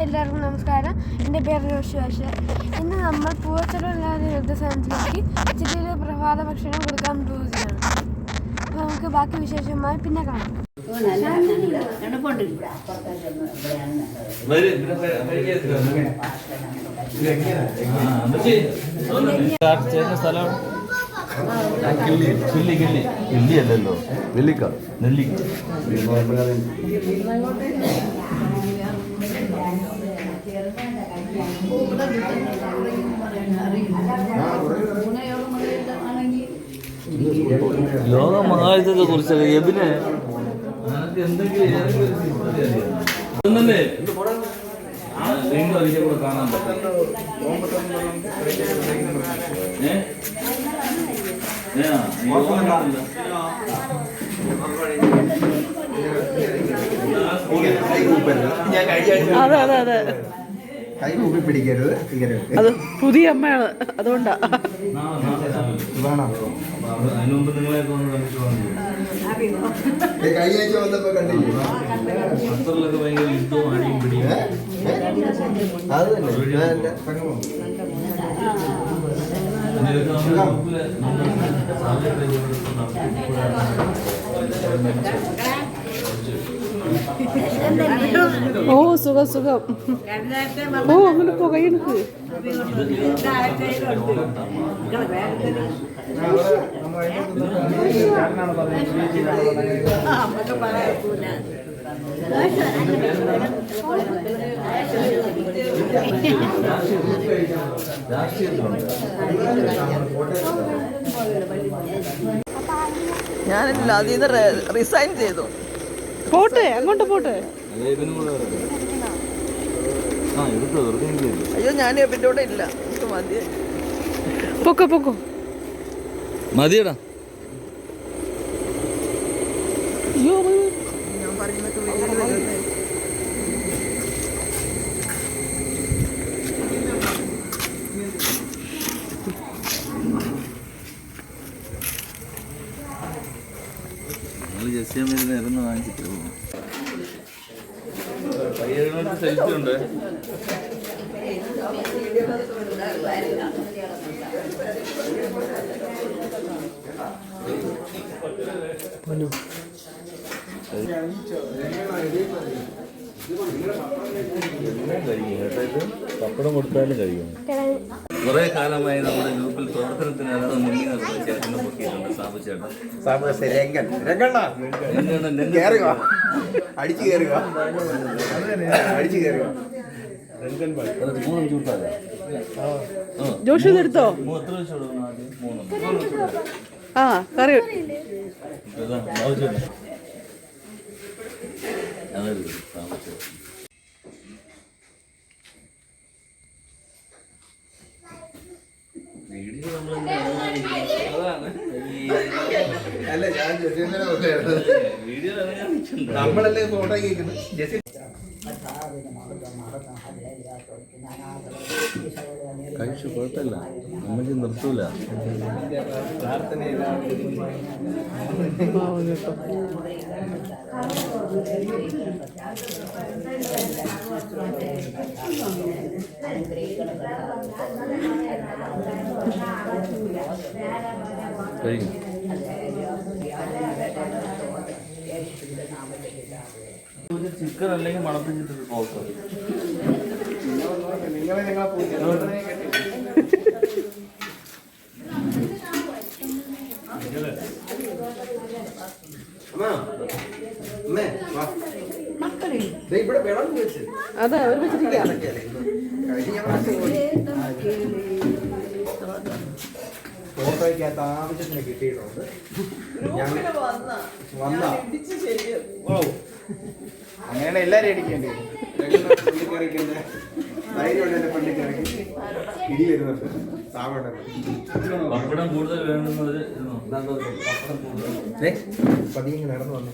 എല്ലാവർക്കും നമസ്കാരം. എന്റെ പേര് രോഷിവാഷ് ഇന്ന് നമ്മൾ പൂവച്ചലുള്ള വൃദ്ധസദനത്തിലേക്ക് ഉച്ചയ്ക്ക് പ്രഭാത ഭക്ഷണം കൊടുക്കാൻ പോവുകയാണ് അപ്പോൾ നമുക്ക് ബാക്കി വിശേഷമായി പിന്നെ കാണാം. ല്ലോ നെല്ലിക്ക. നെല്ലിക്ക. ലോക മഹായുദ്ധത്തെ കുറിച്ച് എബിന് കാണാൻ എന്തെങ്കിലും അതെ കൈ പിടിക്കരുത് അത് പുതിയ അമ്മയാണ് അതുകൊണ്ടാണ് അത് തന്നെ ഞാൻ എന്റെ പെങ്ങളും. ഇതിലൊക്കെ നമ്മുടെ ഗ്രൂപ്പിൽ നമ്മൾ സാധ്യത ഇപ്പോഴാണ് ഓ സുഖം സുഖം. ഓ അങ്ങനെ പുകയെടുക്ക്. ഞാനില്ല അതിൽ നിന്ന് റിസൈൻ ചെയ്തു. പോട്ടെ അങ്ങോട്ട് പോട്ടെ. അയ്യോ ഞാൻ കൂടെ ഇല്ല. മതി. പൊക്കോ പൊക്കോ. മതിയടാ. അയ്യോ ഞാൻ പറയുന്നൊക്കെ വീഡിയോയിൽ വരുന്നേ നിങ്ങൾ ജസ്റ്റ് അമ്മ ഇറന്ന് വാങ്ങിച്ചിട്ട് പോകും. പപ്പടം കൊടുത്താലും കഴിയും. കുറെ കാലമായി നമ്മുടെ ഗ്രൂപ്പിൽ പ്രവർത്തനത്തിനകത്ത് മുന്നിൽ ചേട്ടനെ പൊക്കിയിട്ടുണ്ട് സാബു ചേട്ടൻ. രംഗൻ. രംഗണ്ണ. അടിച്ചു അടിച്ചു അത് ജോഷി എടുത്തോ? ആ കറി. സാബു ചേട്ടൻ. അല്ല ഞാൻ ഇറങ്ങാൻ നിൽക്കണ്ട. നമ്മളല്ലേ ഫോട്ടോ കേൾക്കുന്നത്? ജസീം കഴിച്ചു കുഴപ്പമില്ല. അമ്മയ്ക്ക് നിർത്തൂല. കഴിഞ്ഞു ചിക്കൻ അല്ലെങ്കിൽ മണപ്പിച്ചിട്ട് വെച്ച് അതെ അവർ വെച്ചിരിക്കാം. കഴിഞ്ഞ ഫോട്ടോയ്ക്കകത്ത് ആവശ്യത്തിന് കിട്ടിയിട്ടുണ്ട്. വന്ന. ഓ. അങ്ങനെയാണ് എല്ലാരും അടിക്കേണ്ടി പള്ളിക്കറിക്കല്ലേ ധൈര്യമുണ്ട് എന്റെ പള്ളിക്കറിക്ക് ഇടി വരുന്നുണ്ട് സാവുണ്ട് പപ്പടം കൂടുതൽ. വേണമെന്നത് പപ്പടം കൂടുതൽ. പതിയെ നടന്നു വന്നു